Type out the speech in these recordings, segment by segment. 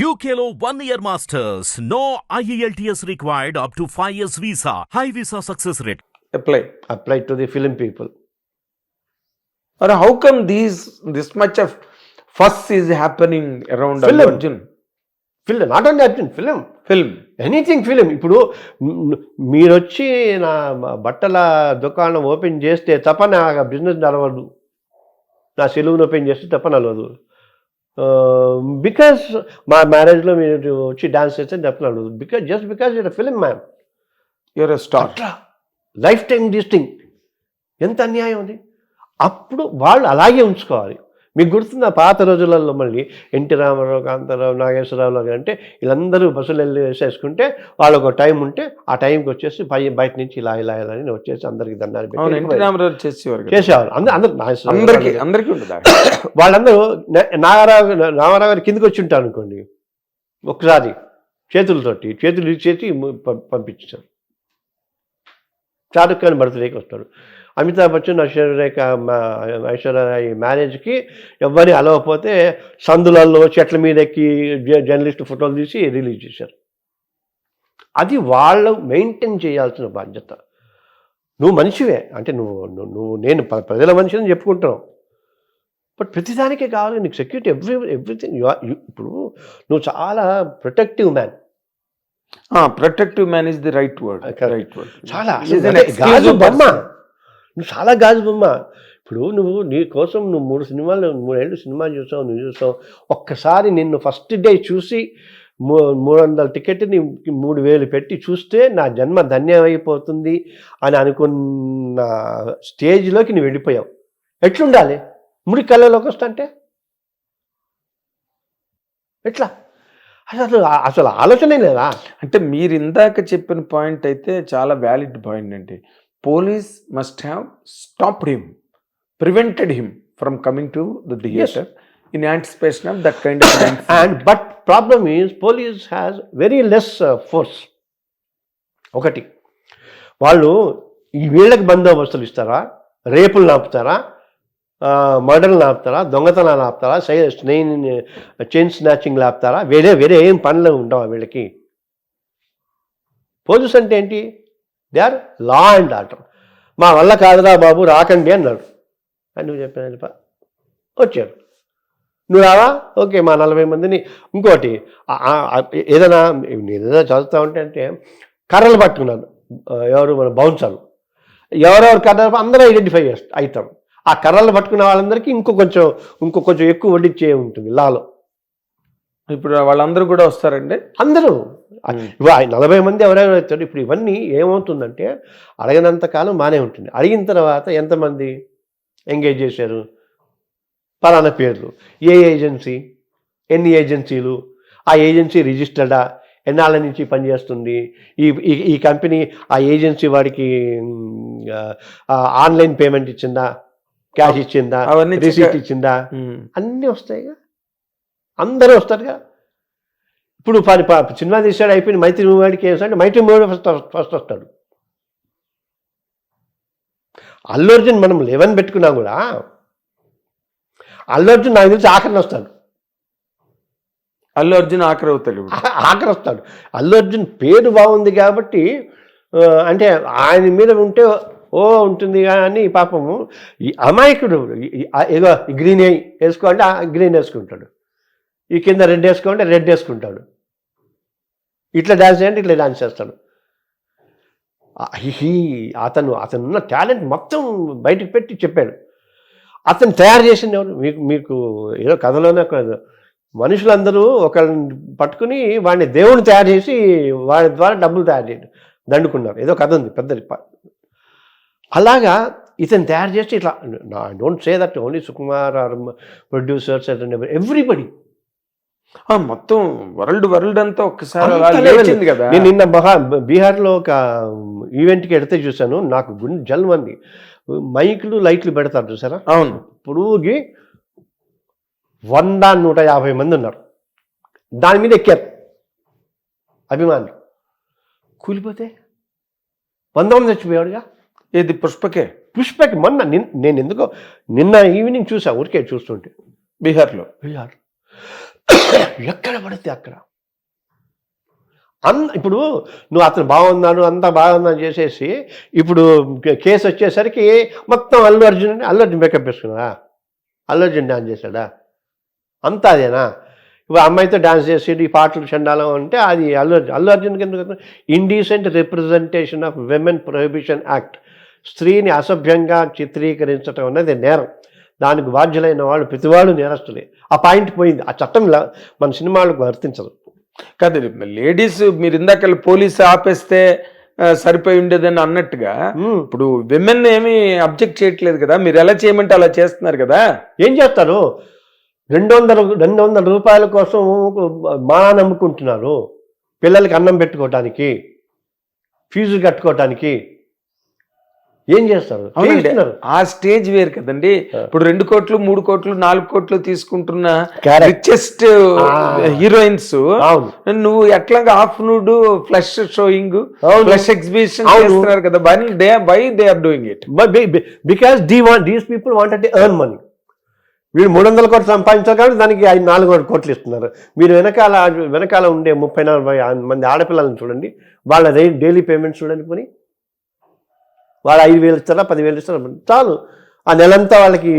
యూకేలో one year masters no IELTS required up to five years visa high visa success rate apply apply to the film people are how come these this much of first is happening around Arjun fill not only Arjun film film anything film ఇప్పుడు మీరు వచ్చి నా బట్టల దుకాణం open చేస్తే తప్ప నా business నడవదు. నా సెలవును ఓపెన్ చేస్తే తప్ప నడవదు. బికాస్ మా మ్యారేజ్లో మీరు వచ్చి డాన్స్ చేస్తే తప్ప నడవదు because just because it film a star. అట్లా లైఫ్ టైం డిస్టింగ్ ఎంత అన్యాయం అది? అప్పుడు వాళ్ళు అలాగే ఉంచుకోవాలి. మీకు గుర్తున్న పాత రోజులలో మళ్ళీ ఎన్టీ రామారావు కాంతారావు నాగేశ్వరరావు గారు అంటే వీళ్ళందరూ బస్సులు వెళ్ళి వేసేసుకుంటే వాళ్ళకు ఒక టైం ఉంటే ఆ టైంకి వచ్చేసి పై బయట నుంచి ఇలా ఇలా ఇలా అని వచ్చేసి అందరికి దండాలు చేసేవారు. చేసేవారు. అందరూ అందరికి. అందరికి ఉంటుంది వాళ్ళందరూ నాగరావు రామారావు గారు కిందకి వచ్చి ఉంటారు అనుకోండి. ఒకసారి చేతులతోటి చేతులు ఇచ్చేసి పంపించారు షారుఖ్ ఖాన్ బర్త్డేకి వస్తాడు. అమితాబ్ బచ్చన్ ఐశ్వర్యరేఖ ఐశ్వర్యరాయ్ మ్యారేజ్కి ఎవరిని అలవకపోతే సందులలో చెట్ల మీద ఎక్కి జర్నలిస్ట్ ఫోటోలు తీసి రిలీజ్ చేశారు. అది వాళ్ళు మెయింటైన్ చేయాల్సిన బాధ్యత. నువ్వు మనిషివే అంటే నువ్వు నువ్వు నేను ప్ర- ప్రజల మనిషిని చెప్పుకుంటున్నావు. బట్ ప్రతిదానికే కావాలి నీకు సెక్యూరిటీ ఎవ్రీ ఎవ్రీథింగ్ ఇప్పుడు నువ్వు చాలా protective man protective man is the right word. Right word చాలా గాజు బొమ్మ. నువ్వు చాలా గాజు బొమ్మ. ఇప్పుడు నువ్వు నీ కోసం నువ్వు మూడు సినిమాలు మూడేళ్ళు సినిమా చూసావు నువ్వు చూసావు. ఒక్కసారి నిన్ను ఫస్ట్ డే చూసి మూ మూడు వందల టికెట్ని మూడు వేలు పెట్టి చూస్తే నా జన్మ ధన్యమైపోతుంది అని అనుకున్న స్టేజ్లోకి నువ్వు వెళ్ళిపోయావు. ఎట్లుండాలి? ముడి కళ్ళలోకి వస్తుంటే? ఎట్లా? అసలు అసలు ఆలోచనే లేదా? అంటే మీరు ఇందాక చెప్పిన పాయింట్ అయితే చాలా వ్యాలిడ్ పాయింట్ అండి. Police must have stopped him prevented him from coming to the theatre in anticipation of that kind of and but problem is police has very less force ఒకటి. వాళ్ళు ఈ వీళ్ళకి బందోబస్తులు ఇస్తారా? రేపులు ఆపుతారా మర్డర్లు ఆపుతారా దొంగతనాలు ఆపుతారా సై స్నెయిన్ చైన్ స్నాచింగ్లు ఆపుతారా వేరే వేరే ఏం పనులు ఉండవా వీళ్ళకి? పోలీస్ అంటే ఏంటి? They are law and order మా వల్ల కాదురా బాబు రాకండి అన్నాడు. అని నువ్వు చెప్పిన వచ్చారు నువ్వు రావా? ఓకే మా నలభై మందిని. ఇంకోటి ఏదైనా నేను ఏదైనా చదువుతా ఉంటే అంటే కర్రలు పట్టుకున్నాను. ఎవరు? మన బౌన్సర్లు. ఎవరెవరు కర్ర అందరూ ఐడెంటిఫై చేస్తారు అవుతాం ఆ కర్రలు పట్టుకున్న వాళ్ళందరికీ ఇంకో కొంచెం ఇంకో కొంచెం ఎక్కువ వడ్డిచ్చే ఉంటుంది లాలో. ఇప్పుడు వాళ్ళందరూ కూడా వస్తారండి. అందరూ. నలభై మంది ఎవరెవరు అవుతారు ఇప్పుడు ఇవన్నీ ఏమవుతుందంటే అడగనంత కాలం బాగానే ఉంటుంది. అడిగిన తర్వాత ఎంతమంది ఎంగేజ్ చేశారు? పలానా పేర్లు. ఏ ఏజెన్సీ? ఎన్ని ఏజెన్సీలు? ఆ ఏజెన్సీ రిజిస్టర్డా? ఎన్నాళ్ళ నుంచి పనిచేస్తుంది? ఈ ఈ- కంపెనీ ఆ ఏజెన్సీ వాడికి ఆన్లైన్ పేమెంట్ ఇచ్చిందా? క్యాష్ ఇచ్చిందా? రిసీట్ ఇచ్చిందా. అన్నీ వస్తాయిగా. అందరూ వస్తారుగా. ఇప్పుడు పని ప- సినిమా తీసాడు అయిపోయింది. మైత్రి మూవీ వాడికి ఏం అంటే మైత్రి మూవీ ఫస్ట్ ఫస్ట్ వస్తాడు. అల్లు అర్జున్ మనం లెవెన్ పెట్టుకున్నా కూడా అల్లు అర్జున్ నాకు తెలిసి ఆఖరిని వస్తాడు. అల్లు అర్జున్ ఆఖరి అవుతాడు ఆఖరి వస్తాడు. అల్లు అర్జున్ పేరు బాగుంది కాబట్టి అంటే ఆయన మీద ఉంటే ఓ ఉంటుంది అని పాపము ఈ అమాయకుడు ఏదో గ్రీన్ వేసుకో అంటే గ్రీన్ వేసుకుంటాడు. ఈ కింద రెడ్ వేసుకోమంటే రెడ్ వేసుకుంటాడు. ఇట్లా డాన్స్ చేయండి ఇట్లా డాన్స్ చేస్తాడు. హీ అతను అతనున్న టాలెంట్ మొత్తం బయటకు పెట్టి చెప్పాడు. అతను తయారు చేసింది ఎవరు? మీకు మీకు ఏదో కథలోనే కాదు మనుషులందరూ ఒకళ్ళని పట్టుకుని వాడిని దేవుని తయారు చేసి వాడి ద్వారా డబ్బులు తయారు చేయడం దండుకున్నారు. ఏదో కథ ఉంది పెద్దది. అలాగా ఇతను తయారు చేసి ఇట్లా I don't say that only Sukumar or producers everybody మొత్తం వరల్డ్ వరల్డ్ అంతా ఒక్కసారి. లేచింది కదా. నేను నిన్న బహా బీహార్లో ఒక ఈవెంట్కి ఎడితే చూశాను. నాకు గుండె జల్మంది మైకులు లైట్లు పెడతారు చూసారా? అవును. పొడుగుకి వంద నూట యాభై మంది ఉన్నారు. దాని మీద ఎక్కారు. అభిమానులు. కూలిపోతే వంద మంది చచ్చిపోయాడుగా ఏది పుష్పకే? పుష్పకి మొన్న నిన్- నేను ఎందుకో నిన్న ఈవినింగ్ చూసా ఊరికే చూస్తుంటే. బీహార్లో. బీహార్. ఎక్కడ పడితే అక్కడ. అన్ ఇప్పుడు నువ్వు అతను బాగున్నాను అంతా బాగున్నాను చేసేసి ఇప్పుడు కేసు వచ్చేసరికి మొత్తం అల్లు అర్జున్ అల్లు అర్జున్ మేకప్ వేసుకున్నాడా అల్లు అర్జున్ డాన్స్ చేశాడా? అంతా అదేనా? ఇప్పుడు అమ్మాయితో డాన్స్ చేసి ఈ పాటలు చండాలం అంటే అది అల్లు అర్జున్ అల్లు అర్జున్కి ఎందుకు indecent representation of women prohibition act స్త్రీని అసభ్యంగా చిత్రీకరించడం అనేది నేరం. దానికి బాధ్యులైన వాళ్ళు ప్రతివాళ్ళు నేరస్తులే. ఆ పాయింట్ పోయింది. ఆ చట్టం మన సినిమాలకు వర్తించదు. కాదు లేడీస్ మీరు ఇందాక పోలీస్ ఆపేస్తే సరిపోయి ఉండేదని అన్నట్టుగా. ఇప్పుడు విమెన్ ఏమి అబ్జెక్ట్ చేయట్లేదు కదా. మీరు ఎలా చేయమంటే అలా చేస్తున్నారు కదా. ఏం చేస్తారు? రెండు వందల రెండు వందల రూపాయల కోసం మానా నమ్ముకుంటున్నారు. పిల్లలకి అన్నం పెట్టుకోవటానికి ఫీజు కట్టుకోవటానికి. ఏం చేస్తారు అవునండి. ఆ స్టేజ్ వేరు కదండి. ఇప్పుడు రెండు కోట్లు మూడు కోట్లు నాలుగు కోట్లు తీసుకుంటున్న. రిచెస్ట్. హీరోయిన్స్ అవును నువ్వు ఎట్లాగా half nude flesh showing. Flesh exhibition. చేస్తున్నారు కదా by they by they are doing it because they want these people wanted earn money వీడు మూడు వందల కోట్లు సంపాదించారు కాబట్టి దానికి ఐదు నాలుగు వందల కోట్లు ఇస్తున్నారు మీరు వెనకాల వెనకాల ఉండే ముప్పై నలభై మంది ఆడపిల్లలను చూడండి వాళ్ళ డైలీ పేమెంట్స్ చూడండి పోనీ వాళ్ళు ఐదు వేలు ఇస్తారా పదివేలు ఇస్తారా? చాలు. ఆ నెలంతా వాళ్ళకి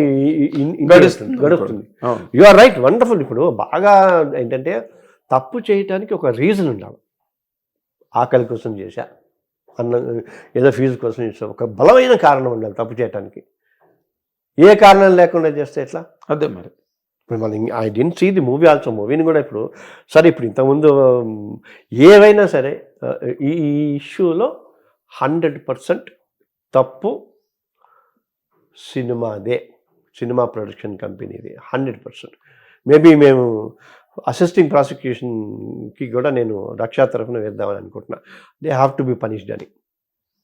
గడుస్తుంది. గడుస్తుంది. యు ఆర్ రైట్ వండర్ఫుల్ ఇప్పుడు బాగా ఏంటంటే తప్పు చేయటానికి ఒక రీజన్ ఉండాలి. ఆకలి కోసం చేశా అన్న ఏదో ఫీజు కోసం చేసా ఒక బలమైన కారణం ఉండాలి తప్పు చేయటానికి. ఏ కారణం లేకుండా చేస్తే ఎట్లా? అదే మరి. ఇప్పుడు మనం I didn't see the movie also మూవీని కూడా ఇప్పుడు సరే ఇప్పుడు ఇంతకుముందు ఏవైనా సరే ఈ ఇష్యూలో హండ్రెడ్ పర్సెంట్ తప్పు సినిమాదే సినిమా ప్రొడక్షన్ కంపెనీది హండ్రెడ్ పర్సెంట్. మేబీ మేము అసిస్టింగ్ ప్రాసిక్యూషన్కి కూడా నేను రక్షా తరఫున వేద్దామని అనుకుంటున్నా. They have to be punished అని.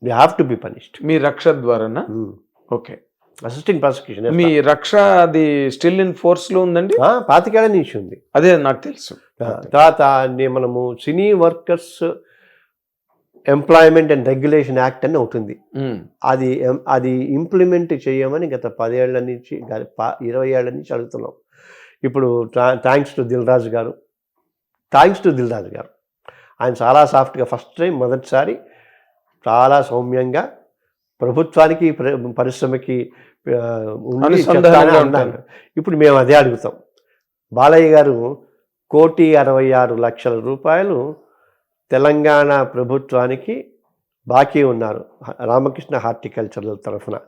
They have to be punished మీ రక్ష ద్వారానా? ఓకే. అసిస్టింగ్ ప్రాసిక్యూషన్ మీ రక్ష అది స్టిల్ ఇన్ ఫోర్స్లో ఉందండి పాతికేళ్ళ నుంచి ఉంది. అదే నాకు తెలుసు. తర్వాత మనము cine workers employment and regulation act అని ఉమ్. అది అది ఇంప్లిమెంట్ చేయమని గత పదేళ్ళ నుంచి ఇరవై ఏళ్ళ నుంచి అడుగుతున్నాం. ఇప్పుడు థ్యాంక్స్ టు దిల్ రాజు గారు. థ్యాంక్స్ టు దిల్ రాజు గారు. ఆయన చాలా సాఫ్ట్గా ఫస్ట్ టైం మొదటిసారి చాలా సౌమ్యంగా ప్రభుత్వానికి ప్ర- పరిశ్రమకి. ఇప్పుడు మేము అదే అడుగుతాం. బాలయ్య గారు కోటి అరవై ఆరు లక్షల రూపాయలు తెలంగాణ ప్రభుత్వానికి బాకీ ఉన్నారు. రామకృష్ణ హార్టికల్చరల్ తరఫున.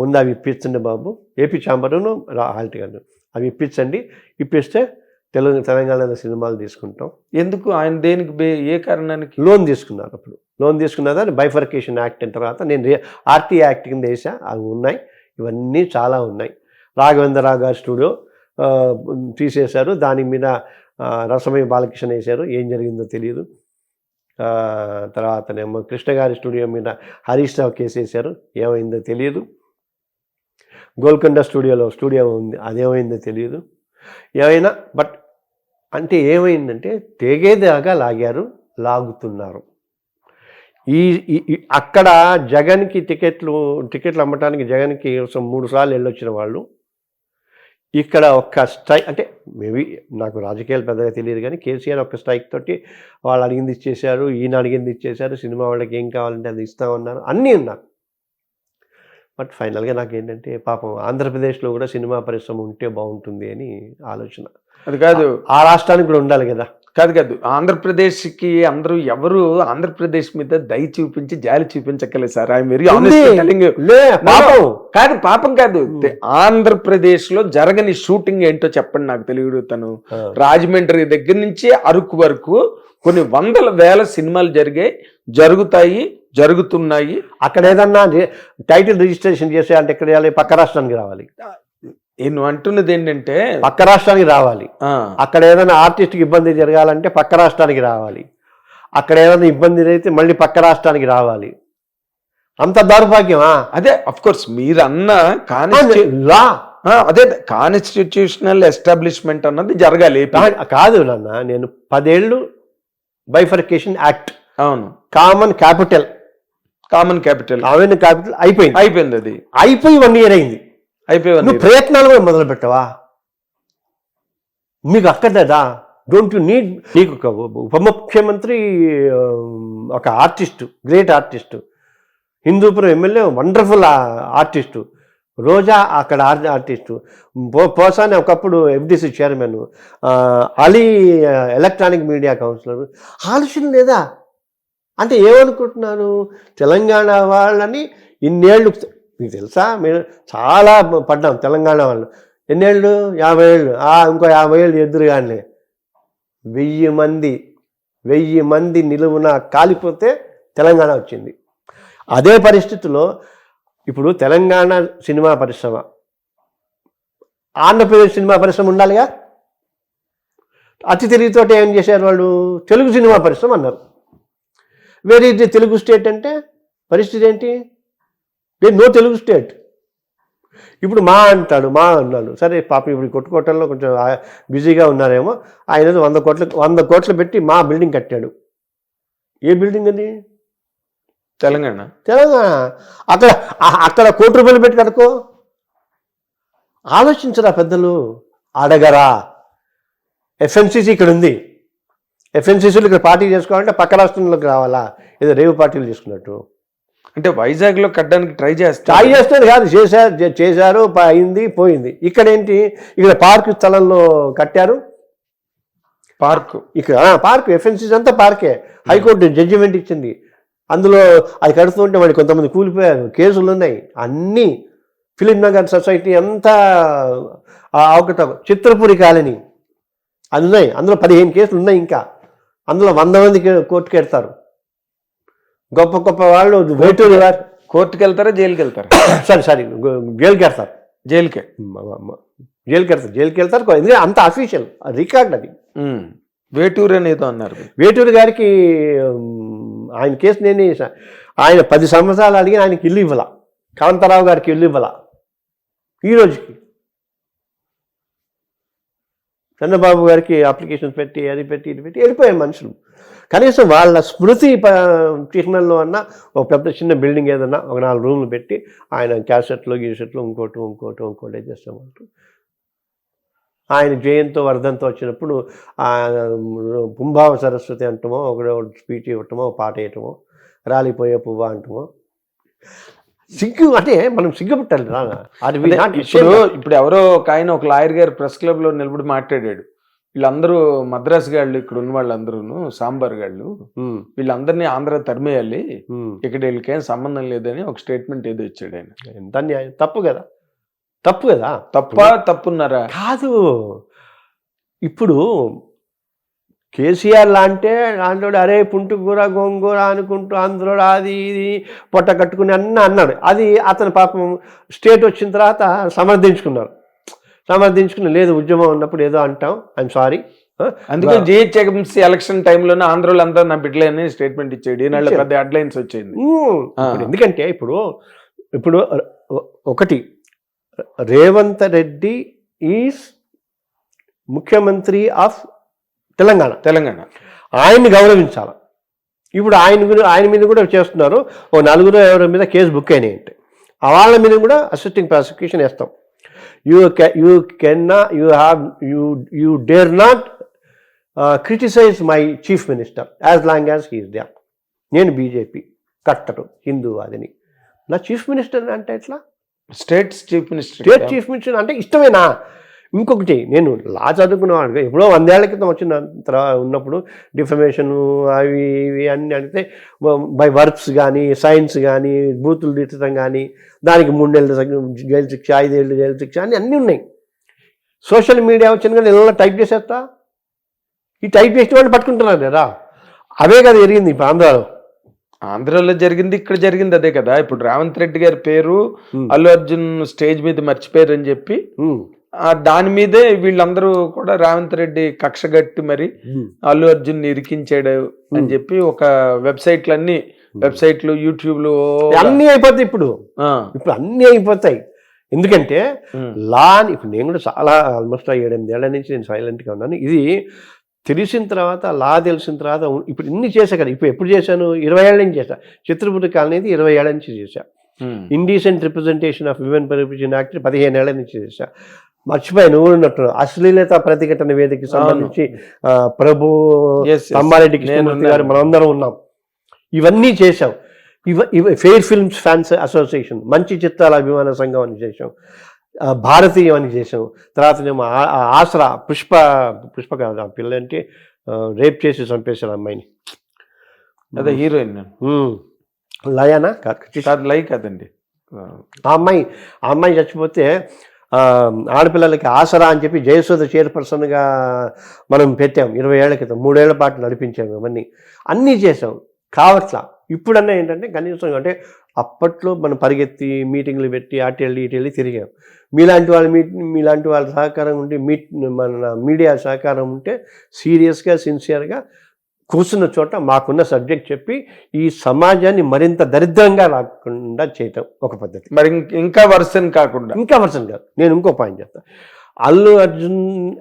ముందు అవి ఇప్పించండి బాబు. ఏపీ చాంబరును రా హార్టికల్చర్ అవి ఇప్పించండి. ఇప్పిస్తే తెలుగు తెలంగాణలో సినిమాలు తీసుకుంటాం. ఎందుకు? ఆయన దేనికి ఏ కారణానికి? లోన్ తీసుకున్నారు అప్పుడు. లోన్ తీసుకున్న దాన్ని బైఫర్కేషన్ యాక్ట్ అయిన తర్వాత నేను ఆర్టీ యాక్ట్ కింద వేసా. అవి ఉన్నాయి. ఇవన్నీ చాలా ఉన్నాయి. రాఘవేంద్రరావు గారి స్టూడియో తీసేశారు. దాని మీద ఆ, రసమయ్య బాలకృష్ణ వేశారు. ఏం జరిగిందో తెలియదు. తర్వాతనేమో కృష్ణ గారి స్టూడియో మీద హరీష్ రావు కేసేశారు ఏమైందో తెలియదు. గోల్కొండ స్టూడియోలో స్టూడియో ఉంది. అదేమైందో తెలియదు. ఏమైనా బట్ అంటే ఏమైందంటే తెగేదాగా లాగారు లాగుతున్నారు. ఈ అక్కడ జగన్కి టికెట్లు టికెట్లు అమ్మటానికి జగన్కి మూడు సార్లు వెళ్ళొచ్చిన వాళ్ళు ఇక్కడ ఒక్క స్ట్రైక్ అంటే మేబీ నాకు రాజకీయాలు పెద్దగా తెలియదు కానీ కేసీఆర్ ఒక్క స్ట్రైక్ తోటి వాళ్ళు అడిగింది ఇచ్చేశారు ఈయన అడిగింది ఇచ్చేశారు సినిమా వాళ్ళకి ఏం కావాలంటే అది ఇస్తామన్నారు అన్నీ ఉన్నారు. బట్ ఫైనల్గా నాకు ఏంటంటే పాపం ఆంధ్రప్రదేశ్లో కూడా సినిమా పరిశ్రమ ఉంటే బాగుంటుంది అని ఆలోచన. అది కాదు. ఆ రాష్ట్రానికి కూడా ఉండాలి కదా. కాదు కాదు. ఆంధ్రప్రదేశ్కి అందరూ ఎవరు ఆంధ్రప్రదేశ్ మీద దయ చూపించి జాలి చూపించక్కలేదు సార్. ఐ వెరీ ఉంది. టెలింగ్ లే పాపం. కాదు పాపం కాదు. ఆంధ్రప్రదేశ్లో జరగని షూటింగ్ ఏంటో చెప్పండి నాకు తెలియడుతాను. రాజమండ్రి దగ్గర నుంచి అరకు వరకు కొన్ని వందల వేల సినిమాలు జరిగాయి జరుగుతాయి. జరుగుతున్నాయి. అక్కడ ఏదన్నా టైటిల్ రిజిస్ట్రేషన్ చేసే అంటే ఎక్కడ చేయాలి? పక్క రాష్ట్రానికి రావాలి. నేను అంటున్నది ఏంటంటే పక్క రాష్ట్రానికి రావాలి. అక్కడ ఏదైనా ఆర్టిస్ట్కి ఇబ్బంది జరగాలంటే పక్క రాష్ట్రానికి రావాలి. అక్కడ ఏదైనా ఇబ్బంది అయితే మళ్ళీ పక్క రాష్ట్రానికి రావాలి. అంత దౌర్భాగ్యమా? అదే అఫ్ కోర్స్ మీరు అన్న కానీ లా. అదే కాన్స్టిట్యూషనల్ ఎస్టాబ్లిష్మెంట్ అన్నది జరగాలి. కాదు నాన్న నేను పదేళ్ళు బైఫర్కేషన్ యాక్ట్ అవును. Common capital common capital common capital అయిపోయింది. అయిపోయింది అది. అయిపోయి వన్ ఇయర్ అయింది. అయిపోయింది నువ్వు ప్రయత్నాలు కూడా మొదలు పెట్టవా? మీకు అక్కర్లేదా? డోంట్ యు నీడ్ నీకు ఒక ఉప ముఖ్యమంత్రి ఒక artist great artist Hindupur MLA wonderful artist Roja అక్కడ ఆర్- ఆర్టిస్టు పో పోసాని ఒకప్పుడు FDC chairman Ali electronic media counsellor ఆలోచన లేదా? అంటే ఏమనుకుంటున్నారు? తెలంగాణ వాళ్ళని ఇన్నేళ్ళు మీకు తెలుసా? మేము చాలా పడ్డాం తెలంగాణ వాళ్ళు ఎన్నేళ్ళు? యాభై ఏళ్ళు. ఇంకో యాభై ఏళ్ళు ఎదురుగానే వెయ్యి మంది వెయ్యి మంది నిలువున కాలిపోతే తెలంగాణ వచ్చింది. అదే పరిస్థితిలో ఇప్పుడు తెలంగాణ సినిమా పరిశ్రమ. ఆంధ్రప్రదేశ్ సినిమా పరిశ్రమ ఉండాలిగా? అతి తిరిగితోటి ఏం చేశారు వాళ్ళు? తెలుగు సినిమా పరిశ్రమ అన్నారు. వేరే ఇది తెలుగు స్టేట్ అంటే పరిస్థితి ఏంటి? No Telugu state. ఇప్పుడు మా అంటాడు మా అన్నాడు. సరే పాప ఇప్పుడు కొట్టుకోవటంలో కొంచెం బిజీగా ఉన్నారేమో ఆయన వంద కోట్ల వంద కోట్లు పెట్టి మా బిల్డింగ్ కట్టాడు. ఏ బిల్డింగ్ అది? తెలంగాణ. తెలంగాణ. అక్కడ అక్కడ కోటి రూపాయలు పెట్టి కట్టుకో ఆలోచించరా పెద్దలు. అడగరా. ఎఫ్ఎన్సీసీ ఇక్కడ ఉంది. ఎఫ్ఎన్సీసీలు ఇక్కడ పార్టీ చేసుకోవాలంటే పక్క రాష్ట్రంలోకి రావాలా? ఏదో రేవు పార్టీలు చేసుకున్నట్టు. అంటే వైజాగ్లో కట్టడానికి ట్రై చేస్తా ట్రై చేస్తారు కాదు చేశారు చేశారు అయింది పోయింది. ఇక్కడ ఏంటి? ఇక్కడ పార్క్ స్థలంలో కట్టారు. పార్క్. ఇక్కడ పార్క్ ఎఫ్ఎన్సీస్ అంతా పార్కే. హైకోర్టు జడ్జిమెంట్ ఇచ్చింది. అందులో అది కడుతుంటే వాడి కొంతమంది కూలిపోయారు. కేసులు ఉన్నాయి. అన్నీ ఫిలిం నగర్ సొసైటీ అంతా అవకట చిత్రపురి కాలనీ. అది ఉన్నాయి. అందులో పదిహేను కేసులు ఉన్నాయి ఇంకా. అందులో వంద మంది కోర్టుకు వెళ్తారు గొప్ప గొప్ప వాళ్ళు వేటూరు గారు కోర్టుకి వెళ్తారా జైలుకి వెళ్తారా సరే సరే జైలుకి. వెళ్తారు జైలుకే జైలుకి వెళ్తారు జైలుకి వెళ్తారు ఎందుకంటే అంత అఫీషియల్ రికార్డ్ అది. వేటూరు అనేదో అన్నారు. వేటూరు గారికి ఆయన కేసు నేను ఆయన పది సంవత్సరాలు అడిగి ఆయనకి ఇల్లు ఇవ్వాల. కాంతారావు గారికి ఇల్లు ఇవ్వాల. ఈ రోజుకి. చంద్రబాబు గారికి అప్లికేషన్స్ పెట్టి అది పెట్టి ఇది పెట్టి వెళ్ళిపోయాయి మనుషులు. కనీసం వాళ్ళ స్మృతి ప- చిహ్నంలో అన్న ఒక పెద్ద చిన్న బిల్డింగ్ ఏదన్నా ఒక నాలుగు రూమ్లు పెట్టి ఆయన క్యాసెట్లు గీసెట్లు ఇంకోటి ఇంకోటి ఇంకోటి చేస్తామంటూ ఆయన జయంతో వర్ధంతో వచ్చినప్పుడు పుంభావ సరస్వతి అంటమో ఒక స్పీచ్ ఇవ్వటమో పాట వేయటమో రాలిపోయే పువ్వ అంటమో. సిగ్గు అంటే మనం సిగ్గుపట్టాలి ఇప్పుడు. ఇప్పుడు ఎవరో ఒక ఆయన ఒక లాయర్ గారు ప్రెస్ క్లబ్లో నిలబడి మాట్లాడాడు. వీళ్ళందరూ మద్రాస్ గాళ్ళు ఇక్కడ ఉన్న వాళ్ళందరూ సాంబార్ గాళ్ళు వీళ్ళందరినీ ఆంధ్ర తరిమేయాలి. ఇక్కడ వీళ్ళకేం సంబంధం లేదని ఒక స్టేట్మెంట్ ఏదో ఇచ్చాడు ఆయన. ఎంత అన్యాయం? తప్పు కదా? తప్పు కదా? తప్ప తప్పున్నారా? కాదు. ఇప్పుడు కేసీఆర్ లాంటే దాంట్లో అరే పుంటుకూర గోంగూర అనుకుంటూ అందులో అది ఇది పొట్ట కట్టుకుని అన్న అన్నాడు. అది అతని పాపం స్టేట్ వచ్చిన తర్వాత సమర్థించుకున్నారు. సమర్థించుకుని లేదు ఉద్యమం ఉన్నప్పుడు ఏదో అంటాం ఐఎమ్ సారీ అందుకే జిహెచ్ఎంసీ ఎలక్షన్ టైంలోనే ఆంధ్రలో అంతా నా బిడ్డలేని స్టేట్మెంట్ ఇచ్చాడు ఈనాళ్ళు. పెద్ద హెడ్లైన్స్ వచ్చింది ఎందుకంటే ఇప్పుడు ఇప్పుడు ఒకటి రేవంత్ రెడ్డి ఈజ్ ముఖ్యమంత్రి ఆఫ్ తెలంగాణ. తెలంగాణ. ఆయన్ని గౌరవించాలి. ఇప్పుడు ఆయన ఆయన మీద కూడా చేస్తున్నారు. ఓ నలుగురు ఎవరి మీద కేసు బుక్ అయినాయి అంటే ఆ వాళ్ళ మీద కూడా అసిస్టింగ్ ప్రాసిక్యూషన్ వేస్తాం. You you can you have you you dare not criticise my chief minister as long as he's they నేను బీజేపీ కట్టరు హిందూ అదని నా చీఫ్ మినిస్టర్ అంటే ఎట్లా? States chief minister state chief minister అంటే ఇష్టమేనా? ఇంకొకటి నేను లా చదువుకున్నవాడు ఎప్పుడో వందేళ్ళ క్రితం వచ్చిన తర్వాత ఉన్నప్పుడు డిఫమేషన్ అవి ఇవి అన్నీ అడిగితే బై వర్క్స్ కానీ సైన్స్ కానీ బూతులు తిట్టడం కానీ దానికి మూడు నెలల శిక్ష- జైలు శిక్ష ఐదేళ్ళు జైలు శిక్ష అన్నీ అన్నీ ఉన్నాయి. సోషల్ మీడియా వచ్చింది కానీ ఇలా టైప్ చేసేస్తా. ఈ టైప్ చేసిన వాళ్ళు పట్టుకుంటున్నారు కదా. అవే కదా జరిగింది ఇప్పుడు ఆంధ్రాలో. ఆంధ్రాలో జరిగింది ఇక్కడ జరిగింది అదే కదా. ఇప్పుడు రేవంత్ రెడ్డి గారి పేరు. అల్లు అర్జున్ స్టేజ్ మీద మర్చిపోయారు అని చెప్పి దాని మీదే వీళ్ళందరూ కూడా రేవంత్ రెడ్డి కక్షగట్టి మరి. అల్లు అర్జున్ ఇరికించాడు అని చెప్పి ఒక వెబ్సైట్లు అన్ని వెబ్సైట్లు యూట్యూబ్లు అన్నీ అయిపోతాయి ఇప్పుడు. ఇప్పుడు అన్నీ అయిపోతాయి. ఎందుకంటే లా అని ఇప్పుడు నేను కూడా చాలా ఆల్మోస్ట్ ఏడెనిమిది ఏళ్ళ నుంచి నేను సైలెంట్గా ఉన్నాను. ఇది తెలిసిన తర్వాత లా తెలిసిన తర్వాత ఇప్పుడు ఇన్ని చేశా కదా. ఇప్పుడు ఎప్పుడు చేశాను? ఇరవై ఏళ్ళ నుంచి చేశా. చిత్రపురి కాలనీ ఇరవై ఏళ్ళ నుంచి చేశా. Indecent representation of women permission act పదిహేను ఏళ్ళ నుంచి చేశా. మర్చిపోయాను నువ్వు ఉన్నట్టు అశ్లీలత ప్రతిఘటన వేదికకి సంబంధించి ప్రభు నేను కృష్ణమూర్తి గారు. మనందరం ఉన్నాం. ఇవన్నీ చేశాం. ఇవ ఇవ ఫెయిర్ ఫిల్మ్స్ ఫ్యాన్స్ అసోసియేషన్ మంచి చిత్రాల అభిమాన సంఘం అని ఆ, భారతీయం అని చేసాం తర్వాత ఆ ఆసరా పుష్ప పుష్ప కాదు ఆ పిల్ల అంటే రేప్ చేసి చంపేశారు అమ్మాయిని. అదే హీరోయిన్. లయానా? కాదు కాదు లైక్ అదండి. ఆ అమ్మాయి ఆ అమ్మాయి చచ్చిపోతే ఆడపిల్లలకి ఆసరా అని చెప్పి జయసుధ చైర్పర్సన్గా మనం పెట్టాం ఇరవై ఏళ్ళ క్రితం మూడేళ్ళ పాటు నడిపించాము ఇవన్నీ. అన్నీ చేసాం కావట్లా? ఇప్పుడన్నా ఏంటంటే కనీసం అంటే అప్పట్లో మనం పరిగెత్తి మీటింగ్లు పెట్టి అటు వెళ్ళి ఇటు వెళ్ళి తిరిగాం. మీలాంటి వాళ్ళ మీ మీలాంటి వాళ్ళ సహకారం ఉంటే మీ మన మీడియా సహకారం ఉంటే సీరియస్గా సిన్సియర్గా కూర్చున్న చోట మాకున్న సబ్జెక్ట్ చెప్పి ఈ సమాజాన్ని మరింత దరిద్రంగా రాకుండా చేయటం ఒక పద్ధతి. మరి ఇంక- వర్షన్ కాకుండా. ఇంకా వర్షన్ కాదు. నేను ఇంకో పాయింట్ చెప్తాను అల్లు అర్జున్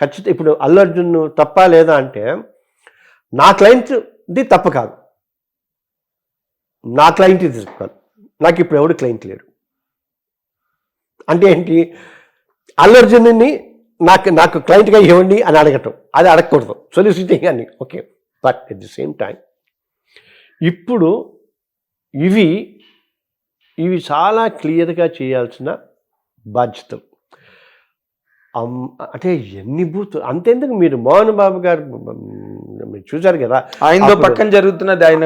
ఖచ్చితంగా ఇప్పుడు అల్లు అర్జున్ తప్ప లేదా అంటే నా క్లయింట్ది తప్ప కాదు. నా క్లయింట్ ఇది తప్పు కాదు. నాకు ఇప్పుడు ఎవడు క్లయింట్ లేడు. అంటే ఏంటి? అల్లు అర్జున్ని నాకు నాకు క్లయింట్గా ఇవ్వండి అని అడగటం. అది అడగకూడదు. సొలిసిటింగ్ అని okay. But at the same time ఇప్పుడు ఇవి ఇవి చాలా క్లియర్గా చేయాల్సిన బాధ్యతలు. అంటే ఎన్ని బూత్ అంతెందుకు మీరు మోహన్ బాబు గారు మీరు చూశారు కదా ఆయనతో పక్కన జరుగుతున్నది ఆయన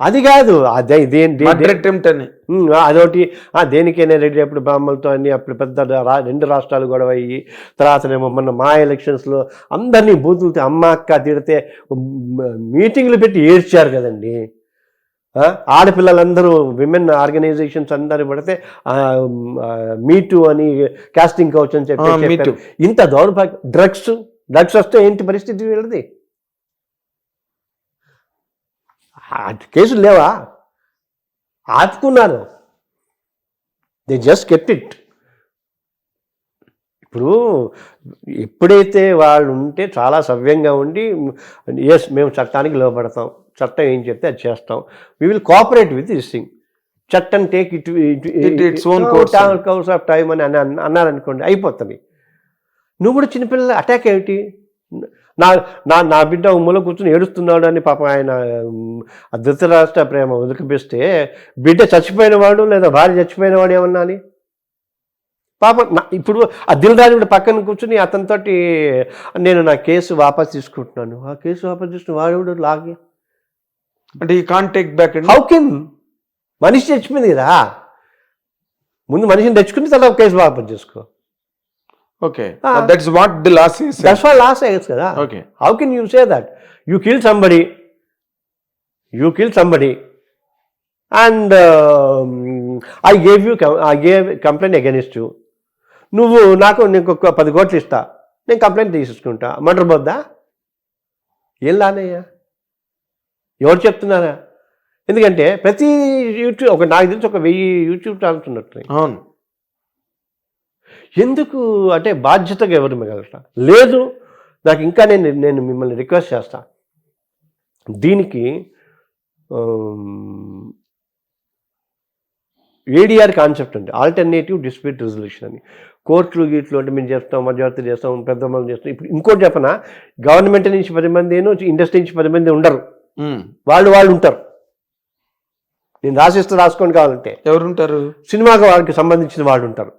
అదే- కాదు అదే దేని అని. అదొకటి ఆ, దేనికైనా రెడ్డి అప్పుడు బ్రాహ్మణులతో అన్ని అప్పుడు పెద్ద రెండు రాష్ట్రాలు గొడవ అయ్యి తర్వాతనేమో మొన్న మా ఎలక్షన్స్లో అందరినీ బూతులతో అమ్మ అక్క తిడితే మీటింగ్లు పెట్టి ఏడ్చారు కదండి. ఆడపిల్లలందరూ విమెన్ ఆర్గనైజేషన్స్ అందరూ పడితే మీటు అని కాస్టింగ్ కౌచ్ అని చెప్పి. ఇంత దౌర్భాగ్య డ్రగ్స్ డ్రగ్స్ వస్తే ఏంటి పరిస్థితి వీళ్ళది? కేసులు లేవా? ఆపుకున్నారు. దే జస్ట్ కెప్ట్ ఇట్ ఇప్పుడు ఎప్పుడైతే వాళ్ళు ఉంటే చాలా సవ్యంగా ఉండి ఎస్ మేము చట్టానికి లోపడతాం చట్టం ఏం చెప్తే అది చేస్తాం. We will cooperate with this thing చట్టం take it own course. Course of time అని అన్న- అన్నారనుకోండి అయిపోతుంది. నువ్వు కూడా చిన్నపిల్లల అటాక్ ఏమిటి? నా నా నా బిడ్డ ఒక మూల కూర్చొని ఏడుస్తున్నాడు అని పాపం ఆయన ధృతరాష్ట్ర ప్రేమ ఉదకపిస్తే బిడ్డ చచ్చిపోయిన వాడు లేదా భార్య చచ్చిపోయిన వాడు ఏమన్నాని పాపం నా- ఇప్పుడు ఆ దిల్రాజు కూడా పక్కన కూర్చుని అతనితోటి నేను నా కేసు వాపస్ తీసుకుంటున్నాను. ఆ కేసు వాపస్ తీసుకుని వాడు కూడా లాగే? అంటే ఈ can't take back how can మనిషి చచ్చిపోయింది కదా? ముందు మనిషిని తెచ్చుకుని తర్వాత కేసు వాపస్ చేసుకో. Okay. That's what the laws is that's what laws అయ్యేది కదా. Okay how can you say that you kill somebody you kill somebody and I gave you I gave complaint against you నువ్వు నాకు నీకు ఒక పది కోట్లు ఇస్తా. నేను కంప్లైంట్ తీసుకుంటా మర్డర్ పోద్దా? ఏం లానయ్యా ఎవరు చెప్తున్నారా? ఎందుకంటే ప్రతి యూట్యూబ్ ఒక నాకు తెలిసి ఒక వెయ్యి యూట్యూబ్ ఛానల్స్ ఉన్నట్టు అవును. ఎందుకు? అంటే బాధ్యతగా ఎవరు మిగలట లేదు నాకు ఇంకా నేను నేను మిమ్మల్ని రిక్వెస్ట్ చేస్తా. దీనికి ఏడిఆర్ కాన్సెప్ట్ ఉంది. ఆల్టర్నేటివ్ డిస్ప్యూట్ రెజల్యూషన్ అని. కోర్టులు గీట్లు అంటే మేము చేస్తాం మధ్యవర్తి చేస్తాం పెద్ద చేస్తాం. ఇప్పుడు ఇంకోటి చెప్పనా? గవర్నమెంట్ నుంచి పది మంది ఇండస్ట్రీ నుంచి పది మంది ఉండరు. వాళ్ళు వాళ్ళు ఉంటారు. నేను రాసిస్తే రాసుకోండి కావాలంటే. ఎవరుంటారు? సినిమాకి వాళ్ళకి సంబంధించిన వాళ్ళు ఉంటారు.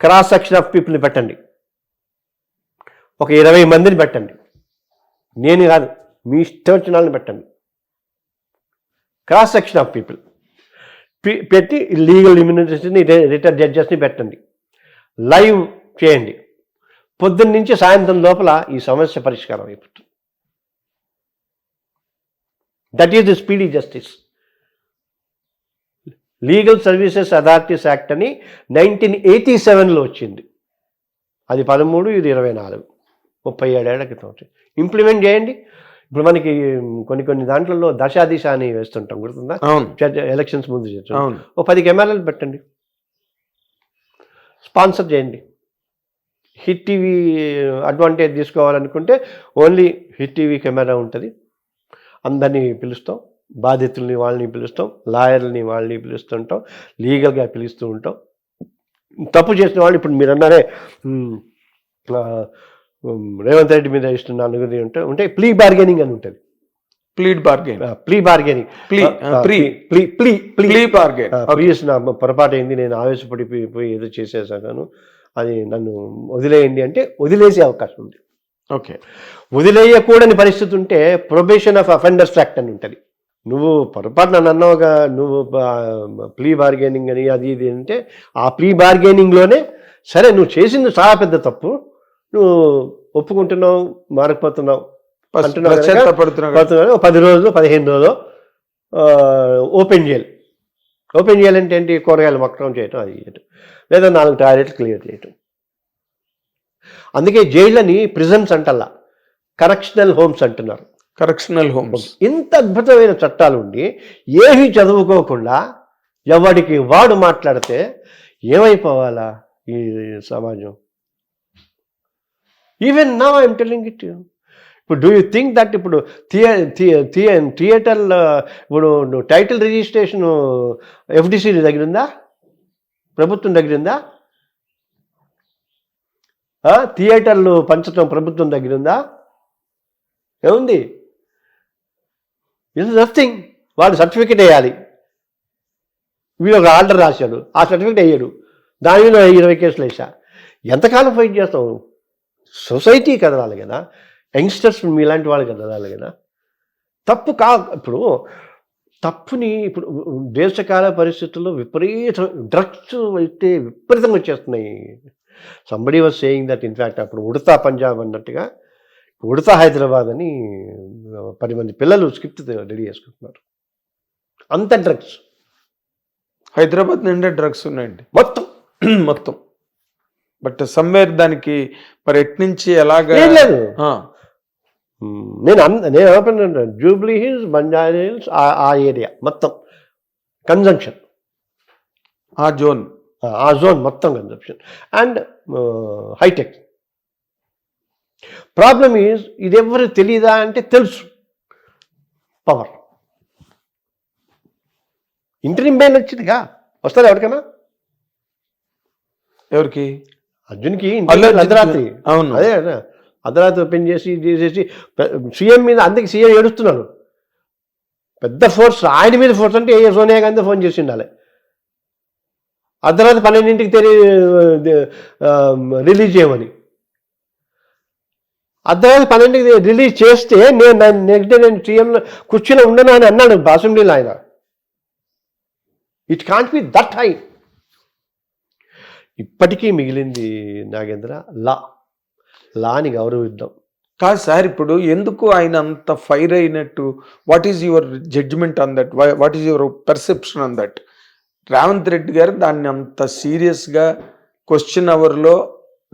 క్రాస్ సెక్షన్ ఆఫ్ పీపుల్ని పెట్టండి. ఒక ఇరవై మందిని పెట్టండి. నేను కాదు మీ ఇష్టం వచ్చిన వాళ్ళని పెట్టండి. Cross section of people. పెట్టి లీగల్ ఇమ్యూనిటీని రిటైర్ జడ్జెస్ని పెట్టండి. లైవ్ చేయండి. పొద్దున్న నుంచి సాయంత్రం లోపల ఈ సమస్య పరిష్కారం అయిపోతుంది. That is the speedy justice legal services authorities act అని నైన్టీన్ ఎయిటీ సెవెన్లో వచ్చింది. అది పదమూడు ఇది ఇరవై నాలుగు. ముప్పై ఏడేళ్ళ క్రితం వచ్చింది. ఇంప్లిమెంట్ చేయండి. ఇప్పుడు మనకి కొన్ని కొన్ని దాంట్లలో దశా దిశ అని వేస్తుంటాం గుర్తుందా? ఎలక్షన్స్ ముందు చేస్తాం ఓ పది కెమెరాలు పెట్టండి. స్పాన్సర్ చేయండి. హిట్ టీవీ అడ్వాంటేజ్ తీసుకోవాలనుకుంటే ఓన్లీ హిట్ టీవీ కెమెరా ఉంటుంది. అందరినీ పిలుస్తాం బాధితుల్ని వాళ్ళని పిలుస్తాం లాయర్లని వాళ్ళని పిలుస్తుంటాం లీగల్గా పిలుస్తూ ఉంటాం. తప్పు చేసిన వాళ్ళు ఇప్పుడు మీరు అన్నారే రేవంత్ రెడ్డి మీద ఇష్టం గురించి ఉంటే ఉంటే ప్లీ బార్గెనింగ్ అని ఉంటుంది. Plead bargain plea bargaining. uh, pre. Plea plea plea bargain please నా పొరపాటు అయింది నేను ఆవేశపడిపోయి పోయి ఏదో చేసేసాను అది నన్ను వదిలేయండి అంటే వదిలేసే అవకాశం ఉంది. ఓకే. వదిలేయకూడని పరిస్థితి ఉంటే ప్రొబేషన్ ఆఫ్ అఫెండర్స్ యాక్ట్ అని ఉంటుంది. నువ్వు పొరపాటు నన్ను అన్నావుగా నువ్వు ప్లీ బార్గెనింగ్ అని అది ఇది అంటే ఆ ప్రీ బార్గెనింగ్లోనే సరే నువ్వు చేసింది చాలా పెద్ద తప్పు. నువ్వు ఒప్పుకుంటున్నావు మారకపోతున్నావు అంటున్నావు పది రోజులు పదిహేను రోజులు ఓపెన్ చేయాలి ఓపెన్ చేయాలంటే ఏంటి? కూరగాయలు మొక్కడం చేయటం అది చేయటం. లేదా నాలుగు టాయిలెట్లు క్లియర్ చేయటం. అందుకే జైళ్ళని ప్రిజన్స్ అంటల్లా. కరెక్షనల్ హోమ్స్ అంటున్నారు. కరెక్షనల్ హోమ్స్ ఇంత అద్భుతమైన చట్టాలు ఉండి ఏమీ చదువుకోకుండా ఎవడికి వాడు మాట్లాడితే ఏమైపోవాలా ఈ సమాజం? ఈవెన్ నా ఐఎమ్ టెలింగ్ ఇట్ ఇప్పుడు డూ యూ థింక్ దట్ ఇప్పుడు థియే థియేటర్ ఇప్పుడు టైటిల్ రిజిస్ట్రేషన్ ఎఫ్డిసి దగ్గర ఉందా ప్రభుత్వం దగ్గర ఉందా ఆ, థియేటర్లు పంచడం ప్రభుత్వం దగ్గర ఉందా? ఏముంది? ఇట్స్ నథింగ్ వాడు సర్టిఫికేట్ వేయాలి. వీడు ఒక ఆర్డర్ రాశాడు ఆ సర్టిఫికేట్ వేయడు దాని మీద ఇరవై కేసులు వేసా ఎంతకాలం ఫైట్ చేస్తావు? సొసైటీ కదలాలి కదా. యంగ్స్టర్స్ మీలాంటి వాళ్ళు కదలాలి కదా. తప్పు కా ఇప్పుడు తప్పుని ఇప్పుడు దేశకాల పరిస్థితుల్లో విపరీతం డ్రగ్స్ అయితే విపరీతంగా వచ్చేస్తున్నాయి. Somebody was saying that in fact అప్పుడు ఉడతా పంజాబ్ అన్నట్టుగా ఉడతా హైదరాబాద్ అని పది మంది పిల్లలు స్క్రిప్ట్ రెడీ చేసుకుంటున్నారు. అంత డ్రగ్స్ హైదరాబాద్ నిండా డ్రగ్స్ ఉన్నాయండి. మొత్తం. మొత్తం. బట్ సమ్వేర్ దానికి మరి ఎట్నుంచి ఎలాగా లేదు. నేను నేను ఏమంటున్నాను జూబ్లీ హిల్స్ బంజారా హిల్స్ ఆ ఏరియా మొత్తం. కన్జంక్షన్. ఆ జోన్. ఆ జోన్ మొత్తం consumption and hitech. Problem is ఇది ఎవరు తెలియదా అంటే తెలుసు. పవర్. ఇంటర్వ్యూ బెయిల్ వచ్చిందిగా వస్తుంది ఎవరికైనా? ఎవరికి? అర్జున్కి అర్ధరాత్రి. అవును. అదే అర్ధరాత్రి ఓపెన్ చేసి చేసేసి సీఎం మీద అందుకే సీఎం ఏడుస్తున్నాడు. పెద్ద ఫోర్స్ ఆయన మీద ఫోర్స్ అంటే ఏ సోనియా గాంధీ ఫోన్ చేసి ఉండాలి. అర్ధరాత్రి పన్నెండింటికి తెలి రిలీజ్ చేయమని. అర్ధరాత్రి పన్నెండింటికి రిలీజ్ చేస్తే నేను నెక్స్ట్ డే నేను సీఎం కుర్చీలో ఉండను అని అన్నాడు అసెంబ్లీలో ఆయన. It can't be that high ఇప్పటికీ మిగిలింది నాగేంద్ర లా. లాని గౌరవిద్దాం. కాదు సార్ ఇప్పుడు ఎందుకు ఆయన అంత ఫైర్ అయినట్టు? What is your judgement on that what is your perception on that Revanth Reddy garu దాన్ని అంత సీరియస్గా క్వశ్చన్ అవర్లో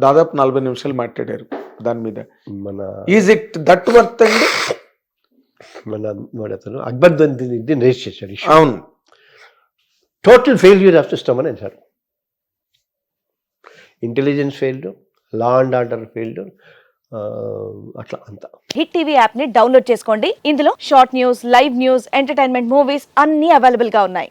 దాదాపు నలభై నిమిషాలు మాట్లాడారు దాని మీద. మన ఈజ్ ఇట్ దట్ వర్త్ అండి? మన మన అతను అక్బర్ దీన్ని రేస్ చేశాడు. అవును. టోటల్ ఫెయిల్యూర్ ఆఫ్ సిస్టమ్ అని అంటారు intelligence failed law and order failed అట్లా అంతా. హిట్ టీవీ యాప్ని డౌన్లోడ్ చేసుకోండి. ఇందులో short news live news entertainment movies అన్ని అవైలబుల్గా ఉన్నాయి.